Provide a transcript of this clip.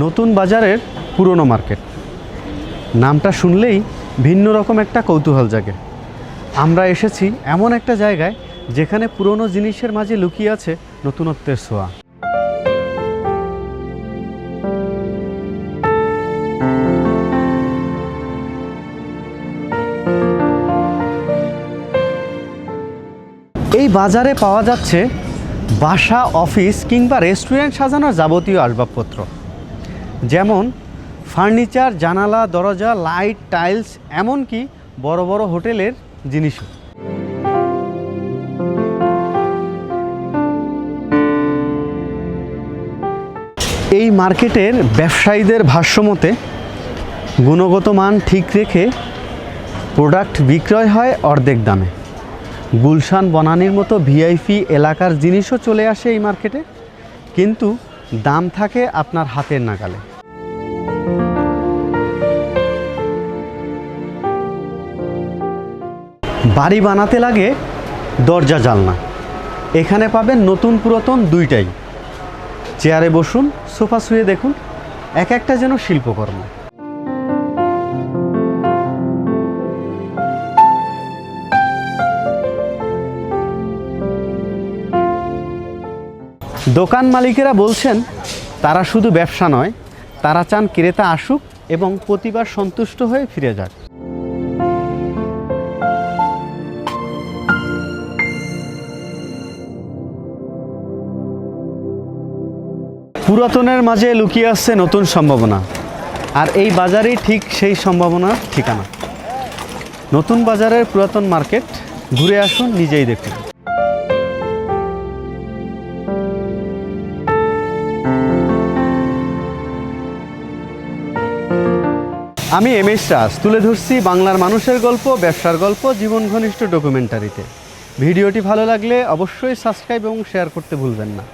নতুন বাজারের পুরনো মার্কেট। নামটা শুনলেই ভিন্ন রকম একটা কৌতূহল জাগে। আমরা এসেছি এমন একটা জায়গায় যেখানে পুরনো জিনিসের মাঝে লুকিয়ে আছে নতুনত্বের ছোঁয়া। এই বাজারে পাওয়া যাচ্ছে বাসা, অফিস কিংবা রেস্টুরেন্ট সাজানোর যাবতীয় আসবাবপত্র। যেমন ফার্নিচার, জানালা, দরজা, লাইট, টাইলস, এমনকি বড় বড় হোটেলের জিনিসও। এই মার্কেটের ব্যবসায়ীদের ভাষ্যমতে, গুণগত মান ঠিক রেখে প্রোডাক্ট বিক্রয় হয় অর্ধেক দামে। গুলশান বনানির মতো ভিআইপি এলাকার জিনিসও চলে আসে এই মার্কেটে, কিন্তু দাম থাকে আপনার হাতের নাগালে। বাড়ি বানাতে লাগে দরজা জালনা এখানে পাবেন নতুন পুরাতন দুইটাই। চেয়ারে বসুন, সোফা শুয়ে দেখুন, এক একটা যেন শিল্পকর্ম। দোকান মালিকেরা বলছেন, তারা শুধু ব্যবসা নয়, তারা চান ক্রেতা আসুক এবং প্রতিবার সন্তুষ্ট হয়ে ফিরে যাক। পুরাতনের মাঝে লুকিয়ে আসছে নতুন সম্ভাবনা। আর এই বাজারেই ঠিক সেই সম্ভাবনার ঠিকানা। নতুন বাজারের পুরাতন মার্কেট, ঘুরে আসুন, নিজেই দেখুন। আমি এম এস রাজ, তুলে ধরছি বাংলার মানুষের গল্প, ব্যবসার গল্প জীবন ঘনিষ্ঠ ডকুমেন্টারিতে ভিডিওটি ভালো লাগলে অবশ্যই সাবস্ক্রাইব এবং শেয়ার করতে ভুলবেন না।